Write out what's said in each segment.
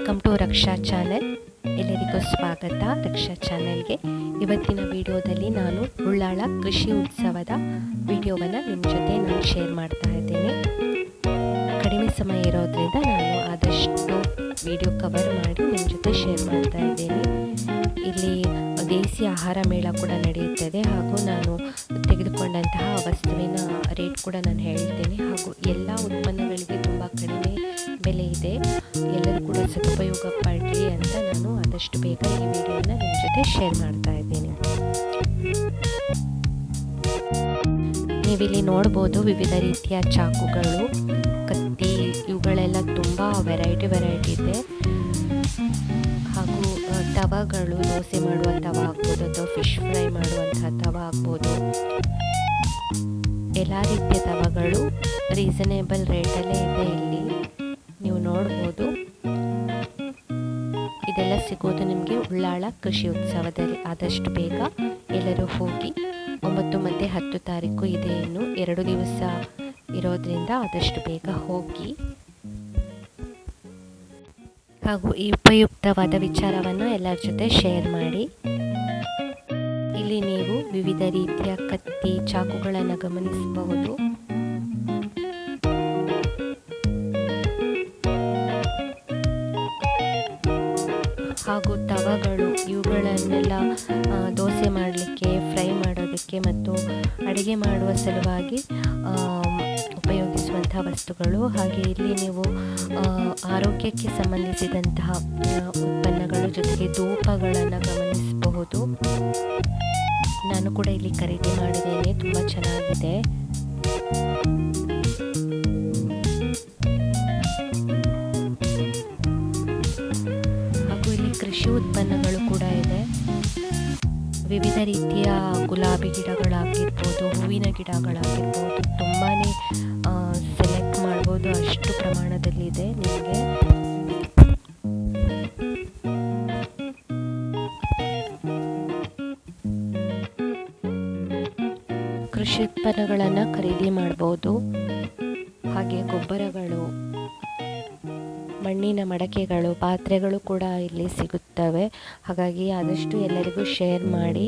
Welcome to Raksha channel. ಎಲ್ಲರಿಗೂ ಸ್ವಾಗತ. ರಕ್ಷಾ ಚಾನೆಲ್ಗೆ ಇವತ್ತಿನ ವಿಡಿಯೋದಲ್ಲಿ ನಾನು ಉಳ್ಳಾಳ ಕೃಷಿ ಉತ್ಸವದ ವಿಡಿಯೋವನ್ನು ನಿಮ್ಮ ಜೊತೆ ನಾನು ಶೇರ್ ಮಾಡ್ತಾ ಇದ್ದೇನೆ. ಕಡಿಮೆ ಸಮಯ ಇರೋದ್ರಿಂದ ನಾನು ಆದಷ್ಟು ವಿಡಿಯೋ ಕವರ್ ಮಾಡಿ ನಿಮ್ಮ ಜೊತೆ ಶೇರ್ ಮಾಡ್ತಾ ಇದ್ದೇನೆ. ಇಲ್ಲಿ ದೇಸಿ ಆಹಾರ ಮೇಳ ಕೂಡ ನಡೆಯುತ್ತದೆ ಹಾಗೂ ನಾನು ತೆಗೆದುಕೊಂಡಂತಹ ವಸ್ತುವಿನ ರೇಟ್ ಕೂಡ ನಾನು ಹೇಳ್ತೇನೆ ಹಾಗೂ ಎಲ್ಲ ಉತ್ಪನ್ನಗಳಿಗೆ ತುಂಬ ಕಡಿಮೆ ಬೆಲೆ ಇದೆ. ಸದುಪಯೋಗ ಪಡಲಿ ಅಂತ ನಾನು ಆದಷ್ಟು ಬೇಗ ಈ ವಿಡಿಯೋನ ನಿಮ್ಮ ಜೊತೆ ಶೇರ್ ಮಾಡ್ತಾ ಇದ್ದೀನಿ. ನೀವಿಲ್ಲಿ ನೋಡ್ಬೋದು ವಿವಿಧ ರೀತಿಯ ಚಾಕುಗಳು, ಕತ್ತಿ, ಇವುಗಳೆಲ್ಲ ತುಂಬ ವೆರೈಟಿ ವೆರೈಟಿ ಇದೆ. ಹಾಗೂ ತವಗಳು, ದೋಸೆ ಮಾಡುವ ತವ ಆಗ್ಬೋದು ಅಥವಾ ಫಿಶ್ ಫ್ರೈ ಮಾಡುವಂತಹ ತವ ಆಗ್ಬೋದು. ಎಲ್ಲ ರೀತಿಯ ತವಗಳು ರೀಸನೇಬಲ್ ರೇಟಲ್ಲೇ ಇದೆ ಇಲ್ಲಿ. ನೀವು ನೋಡ್ಬೋದು ಸಿಗೋದು ನಿಮಗೆ ಉಳ್ಳಾಳ ಕೃಷಿ ಉತ್ಸವದಲ್ಲಿ ಆದಷ್ಟು ಬೇಗ ಎಲ್ಲರೂ ಹೋಗಿ ಒಂಬತ್ತು ಮತ್ತು ಹತ್ತು ತಾರೀಕು ಇದೆ ಇನ್ನು ಎರಡು ದಿವಸ ಇರೋದ್ರಿಂದ ಆದಷ್ಟು ಬೇಗ ಹೋಗಿ. ಹಾಗೂ ಈ ಉಪಯುಕ್ತವಾದ ವಿಚಾರವನ್ನು ಎಲ್ಲರ ಜೊತೆ ಶೇರ್ ಮಾಡಿ. ಇಲ್ಲಿ ನೀವು ವಿವಿಧ ರೀತಿಯ ಕತ್ತಿ, ಚಾಕುಗಳನ್ನು ಗಮನಿಸಬಹುದು. ಹಾಗೂ ತವಗಳು ಇವುಗಳನ್ನೆಲ್ಲ ದೋಸೆ ಮಾಡಲಿಕ್ಕೆ, ಫ್ರೈ ಮಾಡೋದಕ್ಕೆ ಮತ್ತು ಅಡುಗೆ ಮಾಡುವ ಸಲುವಾಗಿ ಉಪಯೋಗಿಸುವಂತಹ ವಸ್ತುಗಳು. ಹಾಗೆ ಇಲ್ಲಿ ನೀವು ಆರೋಗ್ಯಕ್ಕೆ ಸಂಬಂಧಿಸಿದಂತಹ ಉತ್ಪನ್ನಗಳು ಜೊತೆಗೆ ಧೂಪಗಳನ್ನು ಗಮನಿಸಬಹುದು. ನಾನು ಕೂಡ ಇಲ್ಲಿ ಖರೀದಿ ಮಾಡಿದ್ದೇನೆ. ತುಂಬ ಚೆನ್ನಾಗಿದೆ. ವಿವಿಧ ರೀತಿಯ ಗುಲಾಬಿ ಗಿಡಗಳಾಗಿರ್ಬೋದು, ಹೂವಿನ ಗಿಡಗಳಾಗಿರ್ಬೋದು ತುಂಬಾ ಸೆಲೆಕ್ಟ್ ಮಾಡ್ಬೋದು, ಅಷ್ಟು ಪ್ರಮಾಣದಲ್ಲಿದೆ ನಿಮಗೆ. ಕೃಷಿ ಉತ್ಪನ್ನಗಳನ್ನು ಖರೀದಿ ಮಾಡ್ಬೋದು. ಹಾಗೆ ಗೊಬ್ಬರಗಳು, ಮಣ್ಣಿನ ಮಡಕೆಗಳು, ಪಾತ್ರೆಗಳು ಕೂಡ ಇಲ್ಲಿ ಸಿಗುತ್ತವೆ ಹಾಗಾಗಿ ಆದಷ್ಟು ಎಲ್ಲರಿಗೂ ಶೇರ್ ಮಾಡಿ.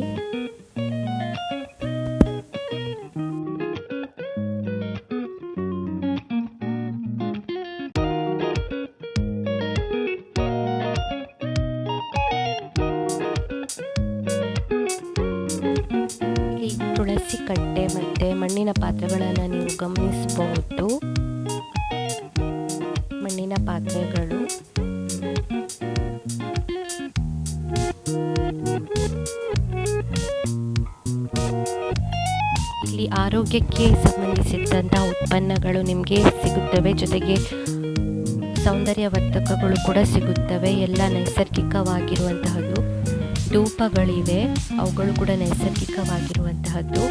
ತುಳಸಿ ಕಟ್ಟೆ ಮತ್ತೆ ಮಣ್ಣಿನ ಪಾತ್ರೆಗಳನ್ನು ನೀವು ಗಮನಿಸಬಹುದು ಆರೋಗ್ಯಕ್ಕೆ ಸಂಬಂಧಿಸಿದಂತಹ ಉತ್ಪನ್ನಗಳು ನಿಮಗೆ ಸಿಗುತ್ತವೆ. ಜೊತೆಗೆ ಸೌಂದರ್ಯವರ್ಧಕಗಳು ಕೂಡ ಸಿಗುತ್ತವೆ. ಎಲ್ಲ ನೈಸರ್ಗಿಕವಾಗಿರುವಂತಹದ್ದು. ಧೂಪಗಳಿವೆ. ಅವುಗಳು ಕೂಡ ನೈಸರ್ಗಿಕವಾಗಿರುವಂತಹದ್ದು.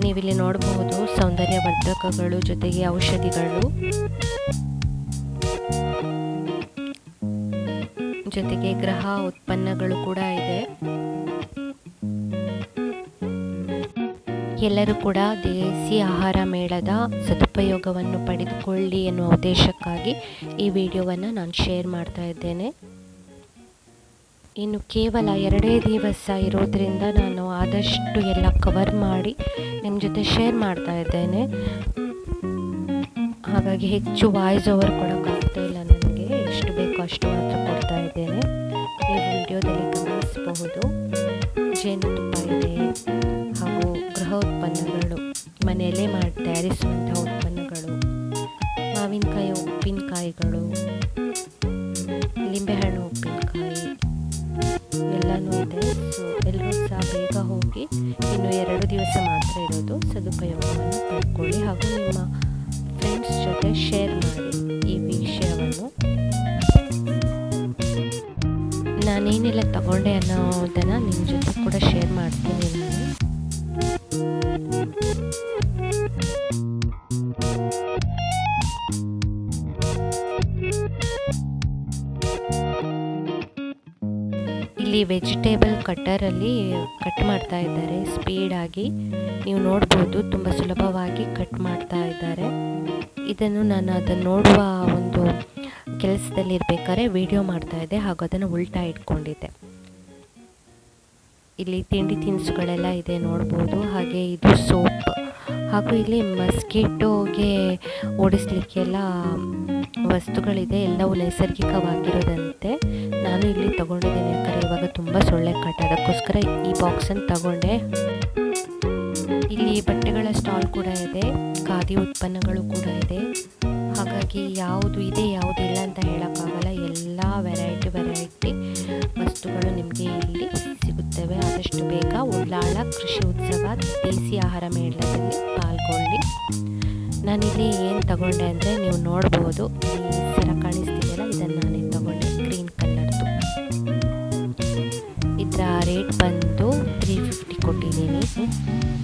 ನೀವಿಲ್ಲಿ ನೋಡಬಹುದು ಸೌಂದರ್ಯವರ್ಧಕಗಳು, ಜೊತೆಗೆ ಔಷಧಿಗಳು. ಜೊತೆಗೆ ಗ್ರಹ ಉತ್ಪನ್ನಗಳು ಕೂಡ ಇದೆ. ಎಲ್ಲರೂ ಕೂಡ ದೇಸಿ ಆಹಾರ ಮೇಳದ ಸದುಪಯೋಗವನ್ನು ಪಡೆದುಕೊಳ್ಳಿ ಎನ್ನುವ ಉದ್ದೇಶಕ್ಕಾಗಿ ಈ ವಿಡಿಯೋವನ್ನು ನಾನು ಶೇರ್ ಮಾಡ್ತಾ ಇದ್ದೇನೆ. ಇನ್ನು ಕೇವಲ ಎರಡೇ ದಿವಸ ಇರೋದರಿಂದ ನಾನು ಆದಷ್ಟು ಎಲ್ಲ ಕವರ್ ಮಾಡಿ ನಿಮ್ಮ ಜೊತೆ ಶೇರ್ ಮಾಡ್ತಾ ಇದ್ದೇನೆ. ಹಾಗಾಗಿ ಹೆಚ್ಚು ವಾಯ್ಸ್ ಓವರ್ ಕೊಡೋಕ್ಕಾಗ್ತಾ ಇಲ್ಲ ನನಗೆ. ಎಷ್ಟು ಬೇಕೋ ಅಷ್ಟು ಮಾತ್ರ ಕೊಡ್ತಾ ಇದ್ದೇನೆ. ಈ ವಿಡಿಯೋದಲ್ಲಿ ಗಮನಿಸಬಹುದು. ಜೇನುತುಪ್ಪ ಉಪ್ಪಿನಕಾಯಿಗಳು ಲಿಂಬೆಹಣ್ಣು ಉಪ್ಪಿನಕಾಯಿ, ಎಲ್ಲನೂ ಇದೆ. ಸೊ ಎಲ್ಲರೂ ಸಹ ಬೇಗ ಹೋಗಿ ಇನ್ನು ಎರಡು ದಿವಸ ಮಾತ್ರ ಇರೋದು ಸದುಪಯೋಗವನ್ನು ಪಡ್ಕೊಳ್ಳಿ ಹಾಗೂ ನಿಮ್ಮ ಫ್ರೆಂಡ್ಸ್ ಜೊತೆ ಶೇರ್ ಮಾಡಿ ಈ ವಿಷಯವನ್ನು. ನಾನೇನೆಲ್ಲ ತಗೊಂಡೆ ಅನ್ನೋದನ್ನು ನಿಮ್ಮ ಜೊತೆ ಕೂಡ ಶೇರ್ ಮಾಡ್ತೀನಿ. ಇಲ್ಲಿ ವೆಜಿಟೇಬಲ್ ಕಟ್ಟರಲ್ಲಿ ಕಟ್ ಮಾಡ್ತಾ ಇದ್ದಾರೆ. ಸ್ಪೀಡ್ ಆಗಿ ನೀವು ನೋಡಬಹುದು ತುಂಬಾ ಸುಲಭವಾಗಿ ಕಟ್ ಮಾಡ್ತಾ ಇದ್ದಾರೆ. ಇದನ್ನು ನಾನು ಅದನ್ನು ನೋಡುವ ಒಂದು ಕೆಲಸದಲ್ಲಿ ಇರಬೇಕಾದ್ರೆ ವಿಡಿಯೋ ಮಾಡ್ತಾ ಇದ್ದೆ. ಹಾಗೂ ಅದನ್ನು ಉಲ್ಟಾ ಇಟ್ಕೊಂಡಿದ್ದೆ. ಇಲ್ಲಿ ತಿಂಡಿ ತಿನಿಸುಗಳೆಲ್ಲ ಇದೆ ನೋಡ್ಬೋದು. ಹಾಗೆ ಇದು ಸೋಪ್. ಹಾಗೂ ಇಲ್ಲಿ ಮಸ್ಕಿಟೋಗೆ ಓಡಿಸ್ಲಿಕ್ಕೆಲ್ಲ ವಸ್ತುಗಳಿದೆ. ಎಲ್ಲವೂ ನೈಸರ್ಗಿಕವಾಗಿರೋದಂತೆ. ನಾನು ಇಲ್ಲಿ ತಗೊಂಡಿದ್ದೀನಿ ಯಾಕಂದರೆ ಇವಾಗ ತುಂಬ ಸೊಳ್ಳೆ ಕಾಟ ಅದಕ್ಕೋಸ್ಕರ ಈ ಬಾಕ್ಸನ್ನು ತಗೊಂಡೆ. ಇಲ್ಲಿ ಬಟ್ಟೆಗಳ ಸ್ಟಾಲ್ ಕೂಡ ಇದೆ. ಖಾದಿ ಉತ್ಪನ್ನಗಳು ಕೂಡ ಇದೆ. ಹಾಗಾಗಿ ಯಾವುದು ಇದೆ, ಯಾವುದು ಇಲ್ಲ ಅಂತ ಹೇಳೋಕ್ಕಾಗಲ್ಲ. ಎಲ್ಲ ವೆರೈಟಿ ವೆರೈಟಿ ವಸ್ತುಗಳು ನಿಮಗೆ ಇಲ್ಲಿ ಸಿಗುತ್ತವೆ. ಆದಷ್ಟು ಬೇಗ ಉಳ್ಳಾಳ ಕೃಷಿ ಉತ್ಸವ, ದೇಸಿ ಆಹಾರ ಮೇಳದಲ್ಲಿ ಪಾಲ್ಗೊಳ್ಳಿ. ನಾನಿಲ್ಲಿ ಏನು ತಗೊಂಡೆ ಅಂದರೆ ನೀವು ನೋಡ್ಬೋದು. ಈ ಸರ ಕಾಣಿಸ್ತಿದೆಯಲ್ಲ, ಇದನ್ನು ನಾನೇ ಬಂದು ತ್ರೀ ಫಿಫ್ಟಿ ಕೊಟ್ಟಿದ್ದೀನಿ.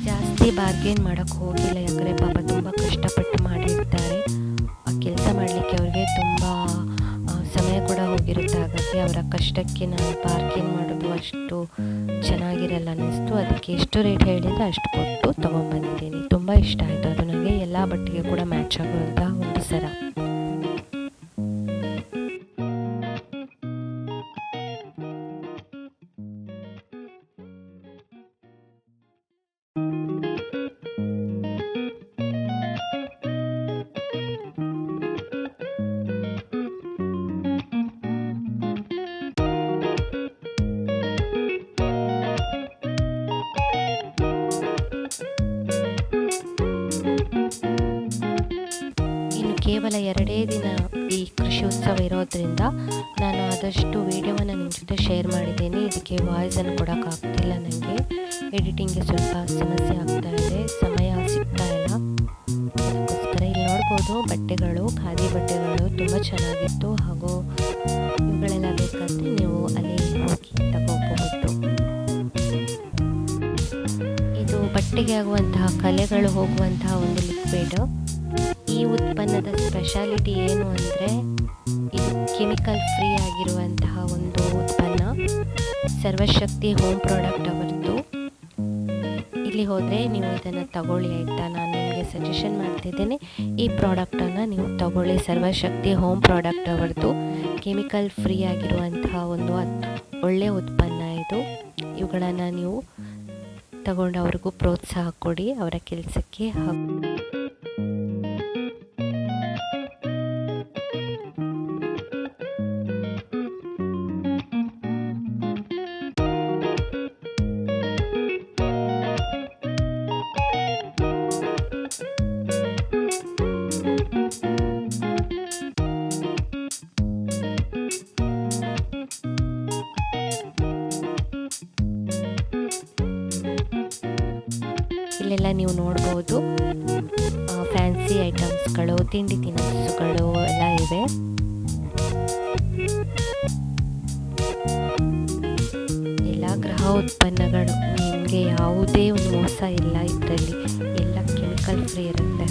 ಜಾಸ್ತಿ ಬಾರ್ಗೇನ್ ಮಾಡೋಕ್ಕೆ ಹೋಗಿಲ್ಲ ಯಾಕಂದರೆ ಪಾಪ ತುಂಬ ಕಷ್ಟಪಟ್ಟು ಮಾಡಿರ್ತಾರೆ. ಕೆಲಸ ಮಾಡಲಿಕ್ಕೆ ಅವ್ರಿಗೆ ತುಂಬ ಸಮಯ ಕೂಡ ಹೋಗಿರುತ್ತೆ. ಅವರ ಕಷ್ಟಕ್ಕೆ ನಾನು ಬಾರ್ಗೇನ್ ಮಾಡೋದು ಅಷ್ಟು ಚೆನ್ನಾಗಿರಲ್ಲ ಅನ್ನಿಸ್ತು. ಅದಕ್ಕೆ ಎಷ್ಟು ರೇಟ್ ಹೇಳಿದರೆ ಅಷ್ಟು ಕೊಟ್ಟು ತೊಗೊಂಬಂದಿದ್ದೀನಿ ತುಂಬ ಇಷ್ಟ ಆಯಿತು. ಅದು ನನಗೆ ಎಲ್ಲ ಬಟ್ಟೆಗೆ ಕೂಡ ಮ್ಯಾಚ್ ಆಗುವಂಥ ಒಂದು ಸರ ಇರೋದ್ರಿಂದ ನಾನು ಆದಷ್ಟು ವಿಡಿಯೋವನ್ನು ನಿಮ್ಮ ಜೊತೆ ಶೇರ್ ಮಾಡಿದ್ದೀನಿ. ಇದಕ್ಕೆ ವಾಯ್ಸನ್ನು ಕೊಡೋಕ್ಕಾಗ್ತಿಲ್ಲ ನನಗೆ ಎಡಿಟಿಂಗ್ಗೆ ಸ್ವಲ್ಪ ಸಮಸ್ಯೆ ಆಗ್ತಾ ಇದೆ. ಸಮಯ ಸಿಗ್ತಾ ಇಲ್ಲ. ಅದಕ್ಕೋಸ್ಕರ ಇಲ್ಲಿ ನೋಡ್ಬೋದು, ಬಟ್ಟೆಗಳು, ಖಾದಿ ಬಟ್ಟೆಗಳು ತುಂಬ ಚೆನ್ನಾಗಿತ್ತು. ಹಾಗೂ ಇವುಗಳೆಲ್ಲ ಬೇಕಾದರೆ ನೀವು ಅಲ್ಲಿ ಹೋಗಿ ತಗೋಬಹುದು. ಇದು ಬಟ್ಟೆಗೆ ಆಗುವಂತಹ ಕಲೆಗಳು ಹೋಗುವಂತಹ ಒಂದು ಲಿಕ್ವಿಡ್ ಉತ್ಪನ್ನದ ಸ್ಪೆಷಾಲಿಟಿ ಏನು ಅಂದರೆ ಇದು ಕೆಮಿಕಲ್ ಫ್ರೀ ಆಗಿರುವಂತಹ ಒಂದು ಉತ್ಪನ್ನ. ಸರ್ವಶಕ್ತಿ ಹೋಮ್ ಪ್ರಾಡಕ್ಟ್ ಅವರದ್ದು. ಇಲ್ಲಿ ಹೋದರೆ ನೀವು ಇದನ್ನು ತಗೊಳ್ಳಿ ಆಯಿತಾ? ನಾನು ನಿಮಗೆ ಸಜೆಷನ್ ಮಾಡ್ತಿದ್ದೇನೆ. ಈ ಪ್ರಾಡಕ್ಟನ್ನು ನೀವು ತಗೊಳ್ಳಿ. ಸರ್ವಶಕ್ತಿ ಹೋಮ್ ಪ್ರಾಡಕ್ಟ್ ಅವರದ್ದು. ಕೆಮಿಕಲ್ ಫ್ರೀ ಆಗಿರುವಂತಹ ಒಂದು ಒಳ್ಳೆಯ ಉತ್ಪನ್ನ ಇದು. ಇವುಗಳನ್ನು ನೀವು ತಗೊಂಡು ಅವ್ರಿಗೂ ಪ್ರೋತ್ಸಾಹ ಕೊಡಿ. ಅವರ ಕೆಲಸಕ್ಕೆ ಹಾಗೂ ಇಲ್ಲೆಲ್ಲ ನೀವು ನೋಡ್ಬೋದು. ಫ್ಯಾನ್ಸಿ ಐಟಮ್ಸ್ಗಳು ತಿಂಡಿ ತಿನಿಸುಗಳು ಎಲ್ಲ ಇವೆ. ಎಲ್ಲ ಗೃಹ ಉತ್ಪನ್ನಗಳು, ನಿಮಗೆ ಯಾವುದೇ ಒಂದು ಮೋಸ ಇಲ್ಲ ಇದರಲ್ಲಿ. ಎಲ್ಲ ಕೆಮಿಕಲ್ ಫ್ರೀ ಇರುತ್ತೆ.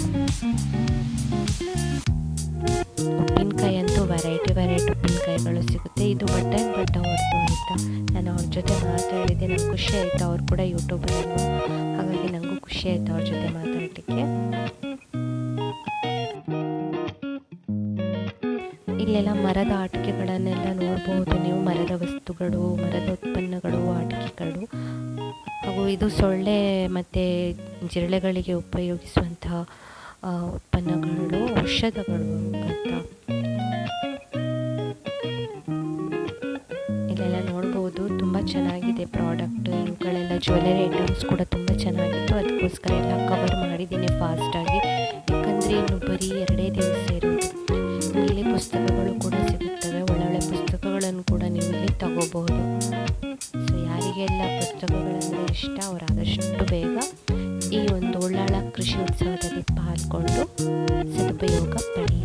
ಉಪ್ಪಿನಕಾಯಿ ಅಂತೂ ವೆರೈಟಿ ವೆರೈಟಿ ಉಪ್ಪಿನಕಾಯಿಗಳು ಸಿಗುತ್ತೆ. ಇದು ಬಟ್ಟೆ ಬಟ್ಟ ಹೊರತು ಅಂತ. ನಾನು ಅವ್ರ ಜೊತೆ ಮಾತಾಡಿದೆ ನಂಗೆ ಖುಷಿ ಆಯಿತು. ಅವ್ರು ಕೂಡ ಯೂಟ್ಯೂಬರ್ ಅಲ್ವಾ ಹಾಗಾಗಿ ನನಗೂ ಖುಷಿ ಆಯ್ತು ಅವ್ರ ಜೊತೆ ಮಾತಾಡಲಿಕ್ಕೆ. ಇಲ್ಲೆಲ್ಲ ಮರದ ಆಟಿಕೆಗಳನ್ನೆಲ್ಲ ನೋಡ್ಬೋದು ನೀವು, ಮರದ ವಸ್ತುಗಳು, ಮರದ ಉತ್ಪನ್ನಗಳು, ಆಟಿಕೆಗಳು. ಹಾಗೂ ಇದು ಸೊಳ್ಳೆ ಮತ್ತು ಜಿರಳೆಗಳಿಗೆ ಉಪಯೋಗಿಸುವಂತಹ ಉತ್ಪನ್ನಗಳು, ಔಷಧಗಳು ಅಂತ. ಚೆನ್ನಾಗಿದೆ ಪ್ರಾಡಕ್ಟ್, ಇವುಗಳೆಲ್ಲ ಜ್ಯುವೆಲರಿ ಐಟಮ್ಸ್ ಕೂಡ ತುಂಬ ಚೆನ್ನಾಗಿತ್ತು. ಅದಕ್ಕೋಸ್ಕರ ಎಲ್ಲ ಕವರ್ ಮಾಡಿದ್ದೀನಿ ಫಾಸ್ಟಾಗಿ ಯಾಕಂದರೆ ಇನ್ನು ಬರೀ ಎರಡೇ ದಿವಸ ಇರುತ್ತೆ. ಇಲ್ಲಿ ಪುಸ್ತಕಗಳು ಕೂಡ ಸಿಗುತ್ತವೆ. ಒಳ್ಳೊಳ್ಳೆ ಪುಸ್ತಕಗಳನ್ನು ಕೂಡ ನೀವು ಇಲ್ಲಿ ತಗೋಬಹುದು ಸೊ ಯಾರಿಗೆಲ್ಲ ಪುಸ್ತಕಗಳಂದರೆ ಇಷ್ಟ, ಅವರು ಆದಷ್ಟು ಬೇಗ ಈ ಒಂದು ಉಳ್ಳಾಳ ಕೃಷಿ ಉತ್ಸವದಲ್ಲಿ ಪಾಲ್ಗೊಂಡು ಸದುಪಯೋಗ ಪಡೆಯಿರಿ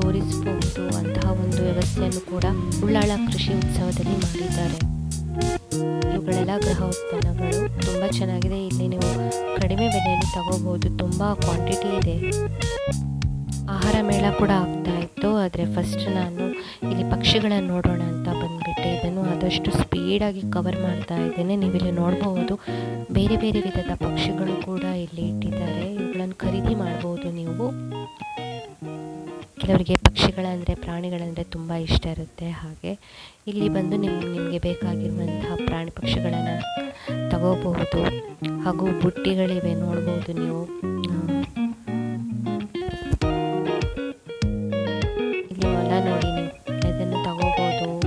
ತೋರಿಸಬಹುದು ಅಂತಹ ಒಂದು ವ್ಯವಸ್ಥೆಯನ್ನು ಕೂಡ ಉಳ್ಳಾಳ ಕೃಷಿ ಉತ್ಸವದಲ್ಲಿ ಮಾಡಿದ್ದಾರೆ. ಇವುಗಳೆಲ್ಲ ಗೃಹ ಉತ್ಪನ್ನಗಳು. ತುಂಬ ಚೆನ್ನಾಗಿದೆ. ಇಲ್ಲಿ ನೀವು ಕಡಿಮೆ ಬೆಲೆಯಲ್ಲಿ ತಗೋಬಹುದು ತುಂಬ ಕ್ವಾಂಟಿಟಿ ಇದೆ. ಆಹಾರ ಮೇಳ ಕೂಡ ಆಗ್ತಾ ಇತ್ತು. ಆದರೆ ಫಸ್ಟ್ ನಾನು ಇಲ್ಲಿ ಪಕ್ಷಿಗಳನ್ನು ನೋಡೋಣ ಅಂತ ಬಂದ್ಬಿಟ್ಟೆ. ಇದನ್ನು ಆದಷ್ಟು ಸ್ಪೀಡಾಗಿ ಕವರ್ ಮಾಡ್ತಾ ಇದ್ದೇನೆ. ನೀವಿಲ್ಲಿ ನೋಡಬಹುದು ಬೇರೆ ಬೇರೆ ವಿಧದ ಪಕ್ಷಿಗಳು ಕೂಡ ಇಲ್ಲಿ ಇಟ್ಟಿದ್ದಾರೆ. ಇವುಗಳನ್ನು ಖರೀದಿ ಮಾಡಬಹುದು ನೀವು. ಕೆಲವರಿಗೆ ಪಕ್ಷಿಗಳಂದರೆ, ಪ್ರಾಣಿಗಳಂದರೆ ತುಂಬ ಇಷ್ಟ ಇರುತ್ತೆ. ಹಾಗೆ ಇಲ್ಲಿ ಬಂದು ನಿಮ್, ನಿಮಗೆ ಬೇಕಾಗಿರುವಂತಹ ಪ್ರಾಣಿ ಪಕ್ಷಿಗಳನ್ನು ತಗೋಬಹುದು. ಹಾಗೂ ಬುಟ್ಟಿಗಳಿವೆ ನೋಡ್ಬೋದು ನೀವು. ಇಲ್ಲಿ ಹೊಲ ನೋಡಿ ನೀವು. ಇದನ್ನು ತಗೋಬೋದು.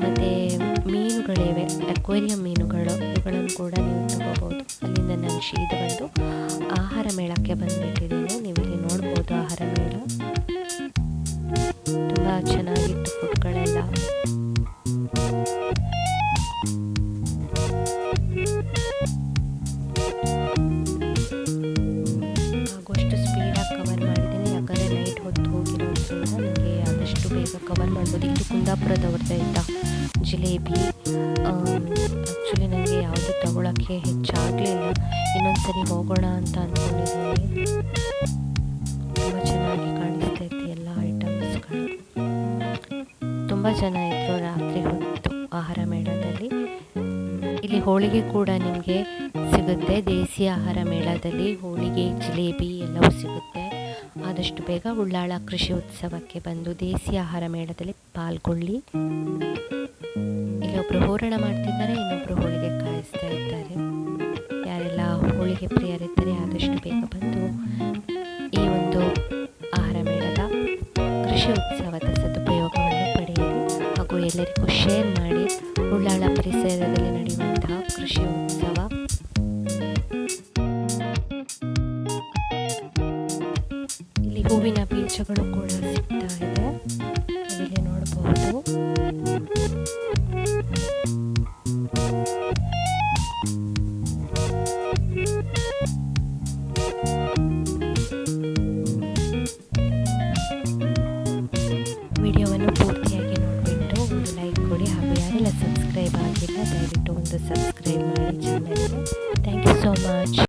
ಮತ್ತು ಮೀನುಗಳಿವೆ. ಅಕ್ವೇರಿಯಂ ಮೀನುಗಳು. ಇವುಗಳನ್ನು ಕೂಡ ನೀವು ತಗೋಬೋದು. ಅಲ್ಲಿಂದ ನಾನು ಇದು ಕುಂದಾಪುರದವ್ರದ್ದು ಆಯಿತಾ ಜಿಲೇಬಿ ಆ್ಯಕ್ಚುಲಿ ನನಗೆ ಯಾವುದು ತಗೊಳ್ಳೋಕ್ಕೆ ಹೆಚ್ಚಾಗಲಿಲ್ಲ ಇನ್ನೊಂದು ಸರಿ ಹೋಗೋಣ ಅಂತ ಅಂದ್ಕೊಂಡಿದ್ದೀನಿ ತುಂಬ ಚೆನ್ನಾಗಿ ಕಾಣಿಸ್ತೈತಿ ಎಲ್ಲ ಐಟಮ್ಸ್ಗಳು. ತುಂಬ ಜನ ಇದ್ದರು ರಾತ್ರಿ ಹೊತ್ತು ಆಹಾರ ಮೇಳದಲ್ಲಿ. ಇಲ್ಲಿ ಹೋಳಿಗೆ ಕೂಡ ನಿಮಗೆ ಸಿಗುತ್ತೆ. ದೇಸಿ ಆಹಾರ ಮೇಳದಲ್ಲಿ ಹೋಳಿಗೆ, ಜಿಲೇಬಿ ಎಲ್ಲವೂ ಸಿಗುತ್ತೆ. ಆದಷ್ಟು ಬೇಗ ಉಳ್ಳಾಳ ಕೃಷಿ ಉತ್ಸವಕ್ಕೆ ಬಂದು ದೇಸಿ ಆಹಾರ ಮೇಳದಲ್ಲಿ ಪಾಲ್ಗೊಳ್ಳಿ. ಇಲ್ಲೊಬ್ರು ಹೋರಾಟ ಮಾಡ್ತಿದ್ದಾರೆ, ಇನ್ನೊಬ್ರು ಹೋಳಿಗೆ ಕಾಯಿಸ್ತಾ ಇದ್ದಾರೆ. ಯಾರೆಲ್ಲ ಹೋಳಿಗೆ ಪ್ರಿಯರಿದ್ದಾರೆ, ಆದಷ್ಟು ಬೇಗ ಬಂದು ಈ ಒಂದು ಆಹಾರ ಮೇಳದ ಕೃಷಿ ಉತ್ಸವದ ಸದುಪಯೋಗವನ್ನು ಪಡೆಯಿರಿ. ಹಾಗೂ ಎಲ್ಲರಿಗೂ ಶೇರ್ ಮಾಡಿ ಉಳ್ಳಾಳ ಪರಿಸರದಲ್ಲಿ ನಡೆಯುವಂತಹ ಕೃಷಿ ಇಲ್ಲಿ ನೋಡಬಹುದು ವಿಡಿಯೋವನ್ನು